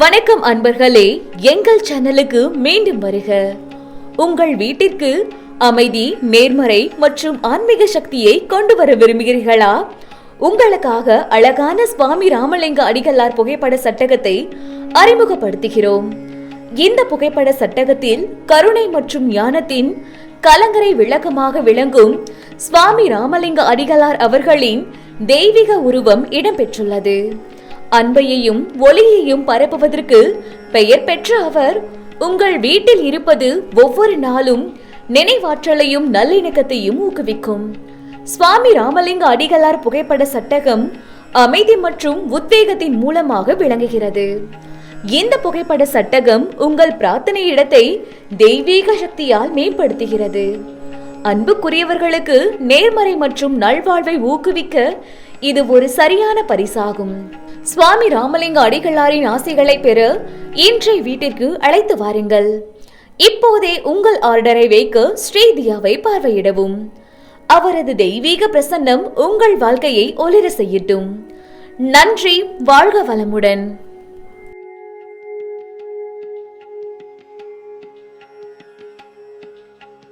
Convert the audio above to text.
வணக்கம் அன்பர்களே எங்கள் சேனலுக்கு மீண்டும் வருக. உங்கள் வீட்டிற்கு அமைதி நேர்மறை மற்றும் ஆன்மீக சக்தியை கொண்டு வர விரும்புகிறீர்களா? உங்களுக்காக அழகான சுவாமி ராமலிங்க அடிகளார் புகைப்பட சட்டகத்தை அறிமுகப்படுத்துகிறோம். இந்த புகைப்பட சட்டகத்தில் கருணை மற்றும் ஞானத்தின் கலங்கரை விளக்கமாக விளங்கும் சுவாமி ராமலிங்க அடிகளார் அவர்களின் தெய்வீக உருவம் இடம்பெற்றுள்ளது. அன்பையையும் ஒளியையும் பரப்புவதற்கு பெயர் பெற்ற அவர் உங்கள் வீட்டில் இருப்பது ஒவ்வொரு நாளும் நினைவாற்றலையும் நல்லிணக்கத்தையும் ஊக்குவிக்கும். சுவாமி ராமலிங்க அடிகளார் புகைப்பட சட்டகம் அமைதி மற்றும் உத்வேகத்தின் மூலமாக விளங்குகிறது. இந்த புகைப்பட சட்டகம் உங்கள் பிரார்த்தனை இடத்தை தெய்வீக சக்தியால் மேம்படுத்துகிறது. அன்புக்குரியவர்களுக்கு நேர்மறை மற்றும் நல்வாழ்வை ஊக்குவிக்க இது ஒரு சரியான பரிசாகும். சுவாமி ராமலிங்க அடிகளாரின் ஆசைகளை பெற இன்றைய வீட்டிற்கு அழைத்து வாருங்கள். இப்போதே உங்கள் ஆர்டரை வைக்க ஸ்ரீதியாவை பார்வையிடவும். அவரது தெய்வீக பிரசன்னம் உங்கள் வாழ்க்கையை ஒளிர செய்யட்டும். நன்றி வாழ்க வளமுடன்.